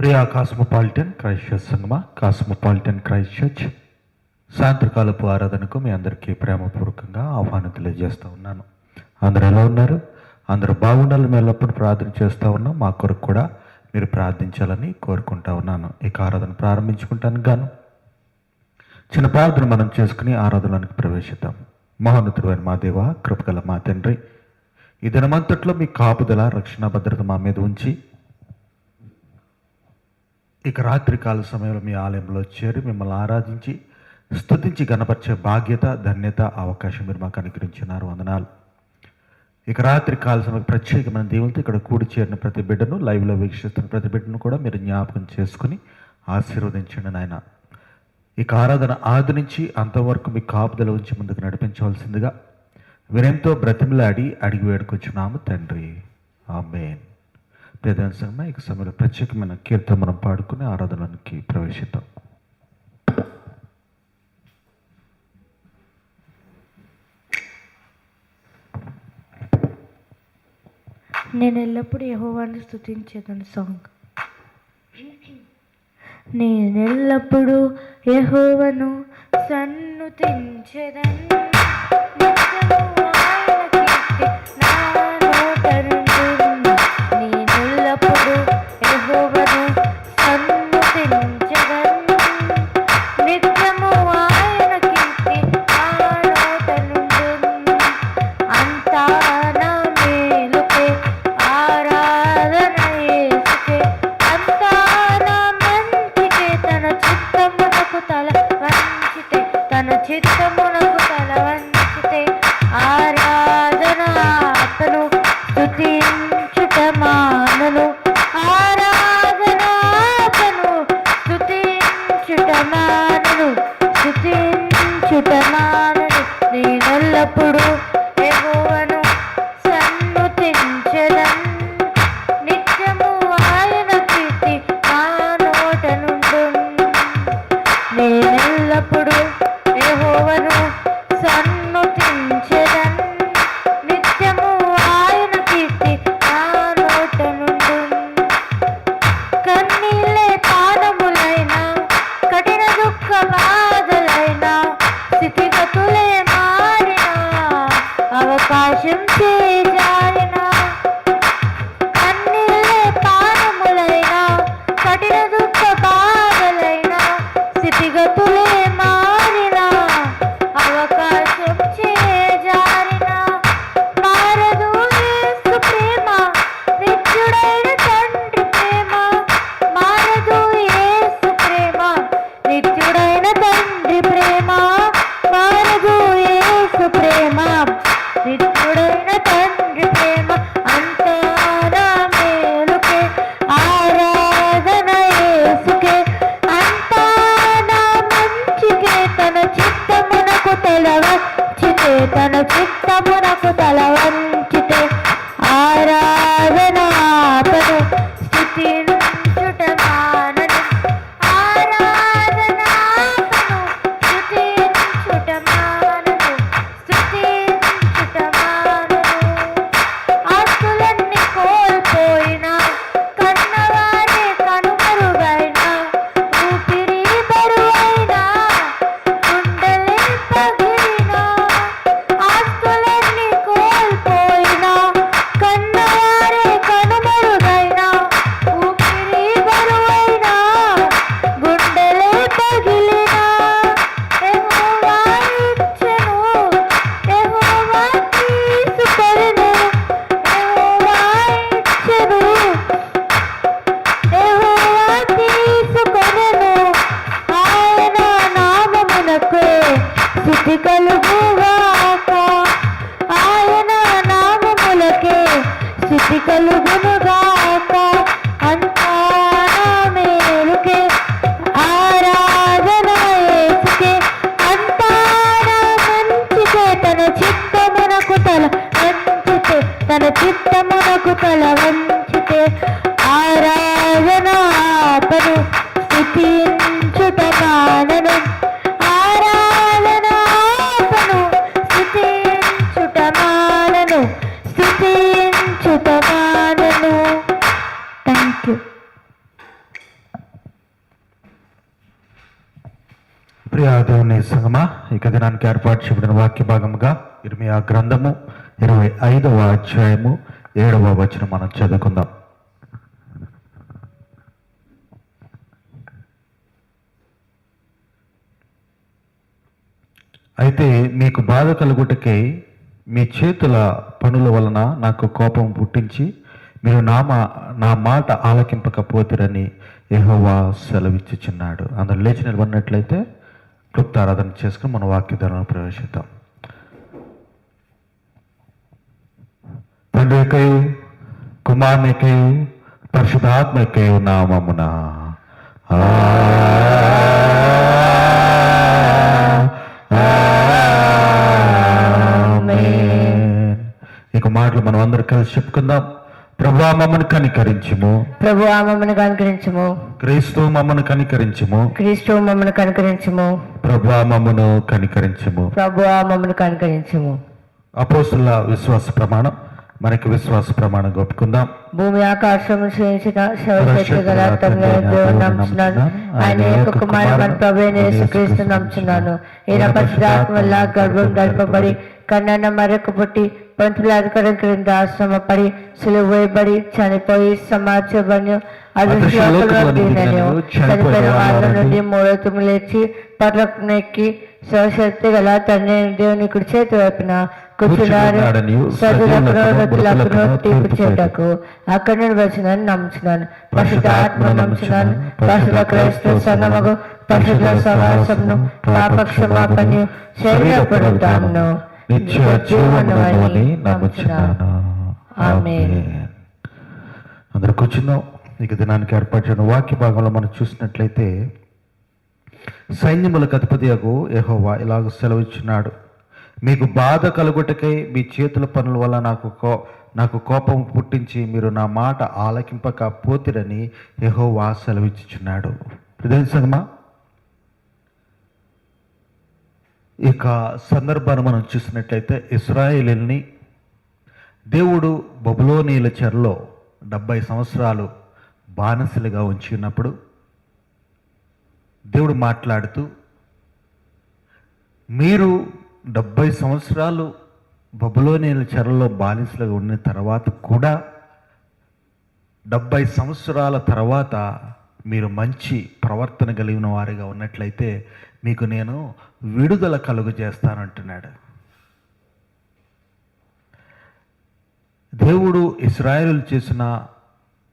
Priya cosmopolitan Christ church Sangama cosmopolitan Christ church. సాయంత్రకాలపు ఆరాధనకు మీ అందరికీ ప్రేమపూర్వకంగా ఆహ్వానం తెలియజేస్తూ ఉన్నాను. అందరూ ఎలా ఉన్నారు? అందరూ బాగుండాలని మేము ఎల్లప్పుడూ ప్రార్థన చేస్తూ ఉన్నాం. మా కొరకు కూడా మీరు ప్రార్థించాలని కోరుకుంటా ఉన్నాను. ఇక ఆరాధన ప్రారంభించుకుంటాను గాను. చిన్న ప్రార్థన మనం చేసుకుని ఆరాధనలోనికి ప్రవేశిద్దాం. మహోన్నతుడైన మా దేవ కృపగల మా తండ్రి ఈ దినమంతట్లో మీ కాపుదల రక్షణ భద్రత మా మీద ఉంచి ఇక రాత్రికాల సమయంలో మీ ఆలయంలో చేరి మిమ్మల్ని ఆరాధించి స్తుతించి గణపరిచే బాధ్యత ధన్యత అవకాశం మీరు మాకు అనుగ్రహించినారు. వందనాలు. ఇక రాత్రి కాల సమయం ప్రత్యేకమైన దేవులతో ఇక్కడ కూడి చేరిన ప్రతి బిడ్డను లైవ్లో వీక్షిస్తున్న ప్రతి బిడ్డను కూడా మీరు జ్ఞాపకం చేసుకుని ఆశీర్వదించండి నాయన. ఇక ఆరాధన ఆది నుంచి అంతవరకు మీ కాపుదల ఉంచి ముందుకు నడిపించవలసిందిగా వినయంతో బ్రతిమలాడి అడిగి వేడుకొచ్చున్నాము తండ్రి. ఆమెన్. ప్రధానంగా ఇక సమయంలో ప్రత్యేకమైన కీర్తన మనం పాడుకుని ఆరాధనకి ప్రవేశిద్దాం. నేను ఎల్లప్పుడూ యహోవాన్ని స్తుతించేదని సాంగ్. నేను ఎల్లప్పుడూ యహోవను సన్నుతించెదన్. నిత్యము கட்ட ప్రియాదేవుని సంగమా ఇక దినానికి ఏర్పాటు చేయబడిన వాక్య భాగముగా ఇరవై ఆ గ్రంథము ఇరవై ఐదవ అధ్యాయము ఏడవ వచనం మనం చదువుకుందాం. అయితే మీకు బాధ కలుగుటకై మీ చేతుల పనుల వలన నాకు కోపం పుట్టించి మీరు నా మా నా మాట ఆలకింపకపోతురని యహోవా సెలవిచ్చుచున్నాడు. అందరు లేచి నిలబడినట్లయితే గుప్త ఆరాధన చేసుకుని మన వాక్యధారణ ప్రవేశిద్దాం. తండ్రి యొక్కయు కుమారుని యొక్కయు పరిశుధాత్మ యొక్కయు నామమున. ఇక మాటలు మనం అందరు కలిసి చెప్పుకుందాం. ప్రభా మమ్మను కనికరించుము. ప్రభు మమ్మను కనుకరించము. క్రీస్తు మమ్మను కనికరించుము. క్రీస్తు మమ్మను కనుకరించము. ప్రభా మమ్మను కనికరించుము. ప్రభు మమ్మను కనుకరించము. అపోస్తుల విశ్వాస ప్రమాణం. మనకి విశ్వాస ప్రమాణం ఒప్పుకుందాం భూమి ఆకాశం దేవుని నమ్ముచున్నాను. ఆయన యొక్క కుమారుడు ప్రభు యేసుక్రీస్తు నమ్ముచున్నాను. ఈయన పరిశుధాత్మ వల్ల గర్భం గడపబడి కన్నన్న మరొక పుట్టి పంతుల అధికారం క్రింద ఆశ్రమపడి సులువు వేయబడి చనిపోయి సమాచబడి అదృశ్యంలో దీనను చనిపోయిన వాళ్ళ నుండి మూడో తుమ్ము లేచి పర్లెక్కి శివశక్తి గల తండ్రి దేవుని కుడి చేతి వైపున కూర్చున్నారు. సదులకు తీర్పు చేయటకు అక్కడ నుండి వచ్చిందని నమ్ముచున్నాను. పరిశుద్ధ ఆత్మ నమ్ముచున్నాను. పరిశుద్ధ క్రైస్తవ సంగమకు పరిశుద్ధ సమాసమును పాప క్షమాపణ శరీర పునరుద్ధానమును నిత్య నమ్ముచున్నాను. అందరు కూర్చుందాం. ఇక దినానికి ఏర్పాటు చేయడం వాక్య భాగంలో మనం చూసినట్లయితే సైన్యములకు అగు యెహోవా ఇలాగ సెలవిచ్చున్నాడు. మీకు బాధ కలుగుటకై మీ చేతుల పనుల వల్ల నాకు కో నాకు కోపం పుట్టించి మీరు నా మాట ఆలకింపక పోతిరని యెహోవా సెలవిచ్చుచున్నాడు. హృదయ సంగమా ఇక సందర్భాన్ని మనం చూసినట్లయితే ఇస్రాయేలీల్ని దేవుడు బబులోనీల చెరలో డెబ్బై సంవత్సరాలు బానిసలుగా ఉంచి ఉన్నప్పుడు దేవుడు మాట్లాడుతూ మీరు డెబ్బై సంవత్సరాలు బబులోనీల చెరలో బానిసలుగా ఉన్న తర్వాత కూడా డెబ్బై సంవత్సరాల తర్వాత మీరు మంచి ప్రవర్తన కలిగిన వారిగా ఉన్నట్లయితే మీకు నేను విడుదల కలుగు చేస్తానంటున్నాడు దేవుడు ఇస్రాయలు చేసిన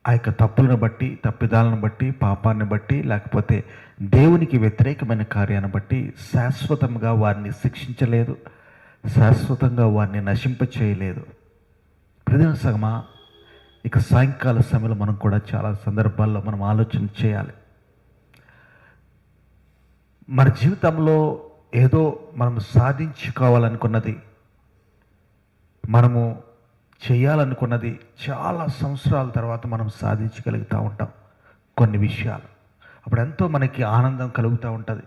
ఆ యొక్క తప్పులను బట్టి తప్పిదాలను బట్టి పాపాన్ని బట్టి లేకపోతే దేవునికి వ్యతిరేకమైన కార్యాన్ని బట్టి శాశ్వతంగా వారిని శిక్షించలేదు శాశ్వతంగా వారిని నశింప చేయలేదు. ప్రధాన సగమా ఇక సాయంకాల సమయంలో మనం కూడా చాలా సందర్భాల్లో మనం ఆలోచన చేయాలి. మన జీవితంలో ఏదో మనం సాధించుకోవాలనుకున్నది మనము చేయాలనుకున్నది చాలా సంవత్సరాల తర్వాత మనం సాధించగలుగుతూ ఉంటాం కొన్ని విషయాలు. అప్పుడు ఎంతో మనకి ఆనందం కలుగుతూ ఉంటుంది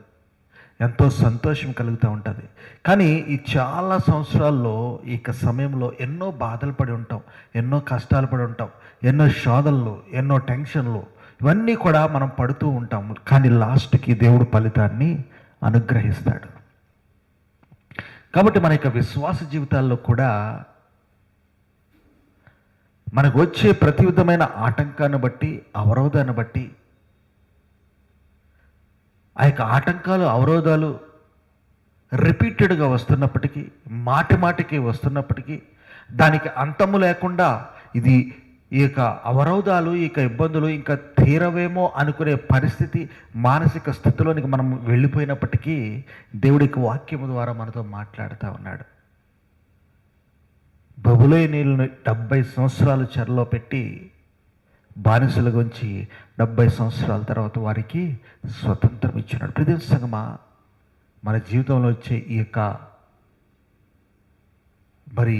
ఎంతో సంతోషం కలుగుతూ ఉంటుంది. కానీ ఈ చాలా సంవత్సరాల్లో ఈ సమయంలో ఎన్నో బాధలు పడి ఉంటాం ఎన్నో కష్టాలు పడి ఉంటాం ఎన్నో శోధనలు ఎన్నో టెన్షన్లు ఇవన్నీ కూడా మనం పడుతూ ఉంటాం కానీ లాస్ట్కి దేవుడు ఫలితాన్ని అనుగ్రహిస్తాడు. కాబట్టి మన యొక్క విశ్వాస జీవితాల్లో కూడా మనకు వచ్చే ప్రతి విధమైన ఆటంకాన్ని బట్టి అవరోధాన్ని బట్టి ఆ యొక్క ఆటంకాలు అవరోధాలు రిపీటెడ్గా వస్తున్నప్పటికీ మాటి మాటికి వస్తున్నప్పటికీ దానికి అంతము లేకుండా ఇది ఈ యొక్క అవరోధాలు ఈ యొక్క ఇబ్బందులు ఇంకా తీరవేమో అనుకునే పరిస్థితి మానసిక స్థితిలోనికి మనం వెళ్ళిపోయినప్పటికీ దేవుడికి వాక్యము ద్వారా మనతో మాట్లాడుతూ ఉన్నాడు. బబులే నీళ్ళను డెబ్బై సంవత్సరాలు చెరలో పెట్టి బానిసల గురించి డెబ్బై సంవత్సరాల తర్వాత వారికి స్వతంత్రం ఇచ్చినాడు ప్రతి సంగమా మన జీవితంలో వచ్చే ఈ యొక్క మరి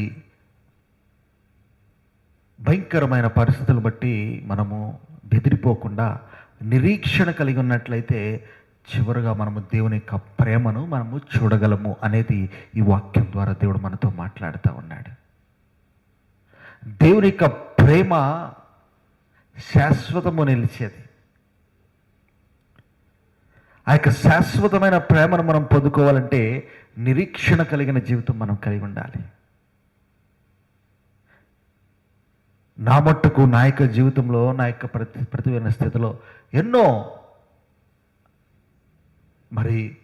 భయంకరమైన పరిస్థితులు బట్టి మనము బెదిరిపోకుండా నిరీక్షణ కలిగి ఉన్నట్లయితే చివరిగా మనము దేవుని యొక్క ప్రేమను మనము చూడగలము అనేది ఈ వాక్యం ద్వారా దేవుడు మనతో మాట్లాడుతూ ఉన్నాడు. దేవుని యొక్క ప్రేమ శాశ్వతము నిలిచేది. ఆ యొక్క శాశ్వతమైన ప్రేమను మనం పొందుకోవాలంటే నిరీక్షణ కలిగిన జీవితం మనం కలిగి ఉండాలి. నా మట్టుకు నా యొక్క జీవితంలో నా యొక్క ప్రతి ప్రతిమైన స్థితిలో ఎన్నో మరి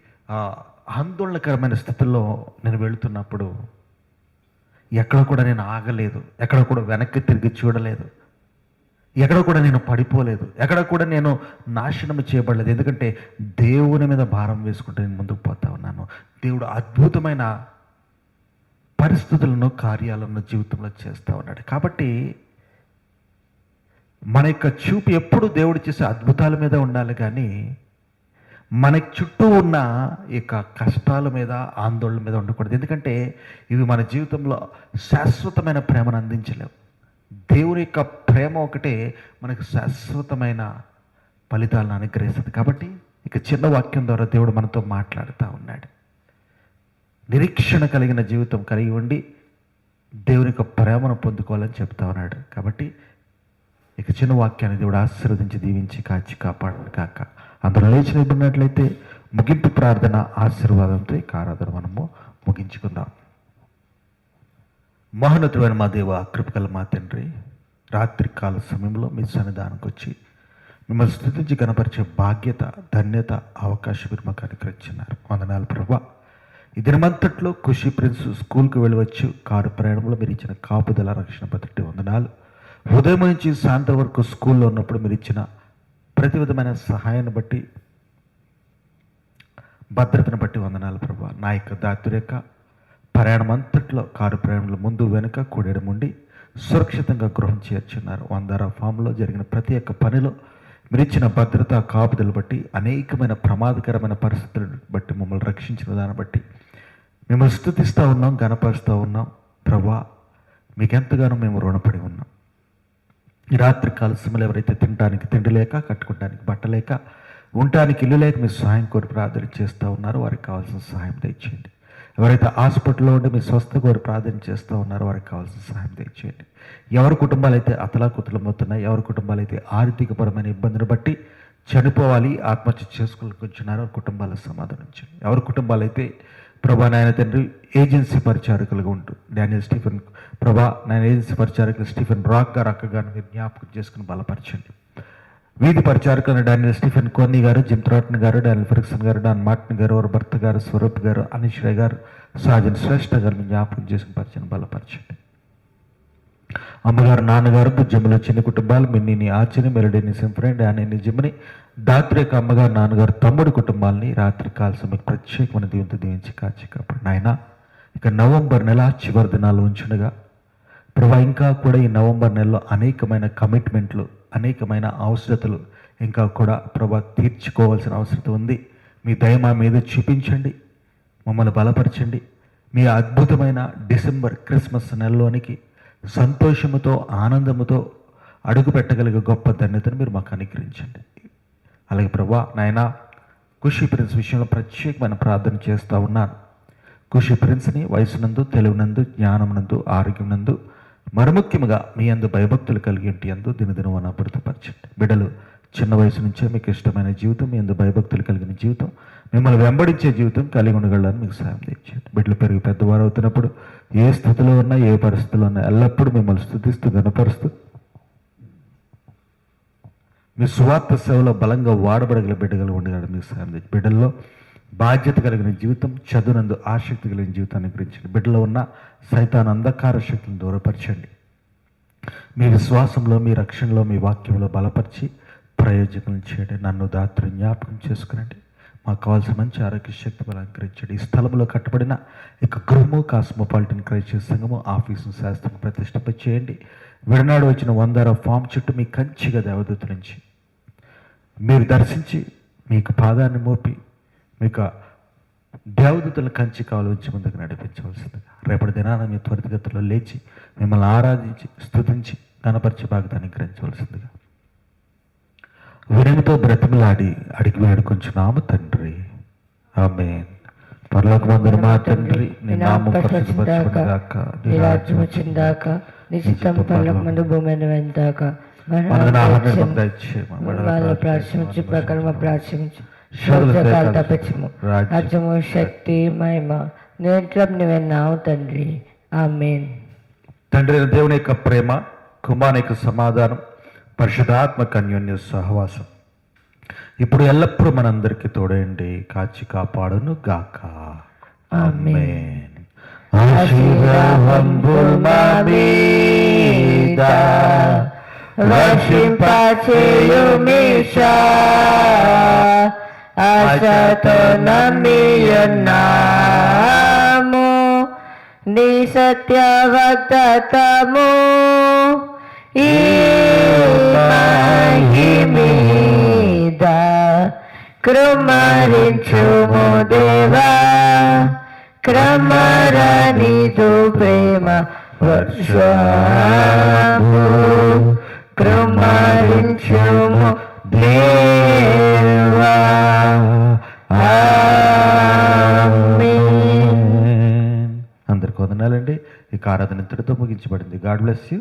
ఆందోళనకరమైన స్థితిలో నేను వెళుతున్నప్పుడు ఎక్కడ కూడా నేను ఆగలేదు. ఎక్కడ కూడా వెనక్కి తిరిగి చూడలేదు. ఎక్కడ కూడా నేను పడిపోలేదు. ఎక్కడ కూడా నేను నాశనం చేయబడలేదు. ఎందుకంటే దేవుని మీద భారం వేసుకుంటే నేను ముందుకు పోతా ఉన్నాను. దేవుడు అద్భుతమైన పరిస్థితులను కార్యాలను జీవితంలో చేస్తూ ఉన్నాడు. కాబట్టి మన యొక్క చూపు ఎప్పుడు దేవుడు చేసే అద్భుతాల మీద ఉండాలి కానీ మన చుట్టూ ఉన్న ఈ యొక్క కష్టాల మీద ఆందోళన మీద ఉండకూడదు. ఎందుకంటే ఇవి మన జీవితంలో శాశ్వతమైన ప్రేమను అందించలేవు. దేవుని యొక్క ప్రేమ ఒకటే మనకు శాశ్వతమైన ఫలితాలను అనుగ్రహిస్తుంది. కాబట్టి ఇక చిన్న వాక్యం ద్వారా దేవుడు మనతో మాట్లాడుతూ ఉన్నాడు. నిరీక్షణ కలిగిన జీవితం కలిగి ఉండి దేవుని యొక్క ప్రేమను పొందుకోవాలని చెప్తా ఉన్నాడు. కాబట్టి ఇక చిన్న వాక్యాన్ని దేవుడు ఆశీర్వదించి దీవించి కాచి కాపాడు కాక అందరూ లేచి నిలబడినట్లయితే ముగింపు ప్రార్థన ఆశీర్వాదంతో ఈ ఆరాధన మనము ముగించుకుందాం. మహోన్నతమైన మా దేవ కృపకల మా తండ్రి రాత్రి కాల సమయంలో మీ సన్నిధానికి వచ్చి మిమ్మల్ని స్థుతించి కనపరిచే బాధ్యత ధన్యత అవకాశం మీరు మాకు అనుగ్రహించినారు. వందనాలు ప్రభా. ఈ దినమంతట్లో ఖుషి ప్రిన్స్ స్కూల్కి వెళ్ళవచ్చు. కారు ప్రయాణంలో మీరు ఇచ్చిన కాపుదల రక్షణ పద్ధతి వందనాలు. ఉదయం నుంచి సాయంత్రం వరకు స్కూల్లో ఉన్నప్పుడు మీరు ఇచ్చిన ప్రతి విధమైన సహాయాన్ని బట్టి భద్రతను బట్టి వందనాలు ప్రభా. నా యొక్క దాతురేక ప్రయాణం అంతట్లో కారు ప్రయాణంలో ముందు వెనుక కూడెడముండి సురక్షితంగా గృహం చేర్చున్నారు. వందర ఫామ్లో జరిగిన ప్రతి ఒక్క పనిలో మీరు ఇచ్చిన భద్రత కాపుదలు బట్టి అనేకమైన ప్రమాదకరమైన పరిస్థితులను బట్టి మమ్మల్ని రక్షించిన దాన్ని బట్టి మిమ్మల్ని స్థుతిస్తూ ఉన్నాం గనపరుస్తూ ఉన్నాం. ప్రభా మీకెంతగానో మేము రుణపడి ఉన్నాం. రాత్రి కాల సమయంలో ఎవరైతే తినడానికి తిండి లేక కట్టుకోవడానికి బట్టలేక ఉండటానికి ఇల్లు లేక మీరు సహాయం కోరి ప్రార్థన చేస్తూ ఉన్నారో వారికి కావాల్సిన సహాయం తెచ్చేయండి ఎవరైతే హాస్పిటల్లో ఉండి మీ స్వస్థ కోరి ప్రార్థన చేస్తూ ఉన్నారో వారికి కావాల్సిన సహాయం తెచ్చేయండి ఎవరి కుటుంబాలు అయితే అతలాకుతలమవుతున్నాయి ఎవరి కుటుంబాలు అయితే ఆర్థికపరమైన ఇబ్బందిని బట్టి చనిపోవాలి ఆత్మహత్య చేసుకోవాలనుకుంటున్నారో కుటుంబాలకు కుటుంబాల సమాధానం చేయండి ఎవరి కుటుంబాలు అయితే ప్రభా నాయన తండ్రి ఏజెన్సీ పరిచారకులుగా ఉంటూ డానియల్ స్టీఫెన్ ప్రభా నాయన ఏజెన్సీ పరిచారకులు స్టీఫెన్ రాక్ గారు మీరు జ్ఞాపకం చేసుకుని బలపరచండి. వీధి పరిచారకులు డానియల్ స్టీఫెన్ కోర్నీ గారు జిమ్ గారు డానియల్ ఫెరిక్సన్ గారు డాన్ మార్టిన్ గారు వారి భర్త గారు స్వరూప్ గారు అనిష్ రాయ్ గారు సాజన్ శ్రేష్ఠ గారు మీరు జ్ఞాపకం చేసుకుని పరిచయం బలపరచండి. అమ్మగారు నాన్నగారు బుజ్జమ్మలు చిన్న కుటుంబాలు మిన్నిని ఆచిని మెరడిని సింఫరెండ్ అని జిమ్ని దాత్రి యొక్క అమ్మగారు నాన్నగారు తమ్ముడు కుటుంబాలని రాత్రి కాల సమయం ప్రత్యేకమైన దీవెంతో దీవించి కాచి కాపాడు. నాయన ఇక నవంబర్ నెల చివరి దినాలు ఉంచుండగా ప్రభా ఇంకా కూడా ఈ నవంబర్ నెలలో అనేకమైన కమిట్మెంట్లు అనేకమైన అవసరతలు ఇంకా కూడా ప్రభా తీర్చుకోవాల్సిన అవసరం ఉంది. మీ దయ మా మీద చూపించండి మమ్మల్ని బలపరచండి. మీ అద్భుతమైన డిసెంబర్ క్రిస్మస్ నెలలోనికి సంతోషముతో ఆనందముతో అడుగు పెట్టగలిగే గొప్ప ధన్యతను మీరు మాకు అనుగ్రహించండి. అలాగే ప్రభా నాయన ఖుషి ప్రిన్స్ విషయంలో ప్రత్యేకమైన ప్రార్థన చేస్తూ ఉన్నాను. ఖుషి ప్రిన్స్ని వయసునందు తెలివినందు జ్ఞానమునందు ఆరోగ్యమునందు మరముఖ్యముగా మీ అందు భయభక్తులు కలిగి ఉంటే అందు దినదినం అభివృద్ధిపరచండి బిడ్డలు చిన్న వయసు నుంచే మీకు ఇష్టమైన జీవితం మీ అందు భయభక్తులు కలిగిన జీవితం మిమ్మల్ని వెంబడించే జీవితం కలిగి ఉండగలని మీకు సాయం తెచ్చాడు. బిడ్డలు పెరిగి పెద్దవారు అవుతున్నప్పుడు ఏ స్థితిలో ఉన్నా ఏ పరిస్థితిలో ఉన్నా ఎల్లప్పుడూ మిమ్మల్ని స్థుతిస్తూ గనపరుస్తూ మీ స్వార్థ సేవలో బలంగా వాడబడగల బిడ్డగలు ఉండగలడు మీకు సాయం తెచ్చి బిడ్డల్లో బాధ్యత కలిగిన జీవితం చదువునందు ఆసక్తి కలిగిన జీవితాన్ని గురించండి బిడ్డలో ఉన్న సైతాన్ అంధకార శక్తులను దూరపరచండి. మీ విశ్వాసంలో మీ రక్షణలో మీ వాక్యంలో బలపరిచి ప్రయోజనం చేయండి. నన్ను దాత్రి జ్ఞాపకం చేసుకునండి. మాకు కావాల్సిన మంచి ఆరోగ్య శక్తి అలంకరించండి ఈ స్థలంలో కట్టబడిన ఇక గృహము కాస్మోపాలిటన్ క్రైస్తవ సంఘము ఆఫీసు శాస్త్రం ప్రతిష్టప చేయండి విడనాడు వచ్చిన వందర ఫామ్ చుట్టూ మీ కంచిగా దేవదూత నుంచి మీరు దర్శించి మీకు పాదాన్ని మోపి మీకు దేవదూతల కంచి కావాలి ఉంచి ముందుకు నడిపించవలసిందిగా. రేపటి దినాన మీ త్వరితగతిలో లేచి మిమ్మల్ని ఆరాధించి స్థుతించి గణపరిచి భాగతాన్ని గ్రహించవలసిందిగా వినమితో బ్రతిమలాడి అడిగి వేడుకొంచున్నాము తండ్రి. ఆమె పరలోకమందున మా తండ్రి నీ నామం పరిశుద్ధపరచబడుగాక నీ నీ రాజ్యం రాజ్యం వచ్చిందాక నీ చిత్తం పర్లకు ముందు భూమి మీద వెందాక మనకు ఆహారం దయచేయము. వాళ్ళ ప్రార్థించి ప్రకారం ప్రార్థించి శోధకాలు తప్పించము రాజ్యం రాజ్యము శక్తి మహిమ నువ్వెన్నావు తండ్రి. ఆమెన్. తండ్రి అయిన దేవుని యొక్క ప్రేమ యొక్క సమాధానం పరిశుధాత్మక అన్యోన్య సహవాసం. ఇప్పుడు ఎల్లప్పుడూ మనందరికీ తోడేయండి కాచి కాపాడును గాక. నమ్మియున్నాము నీ మాహి మీద క్రమరించుము దేవా క్రమరనిదు ప్రేమ వర్షము. క్రమరించుము దేవా అందరికి వదనాలండి. ఈ ఆరాధన ఇంతటితో ముగించబడింది. God bless you.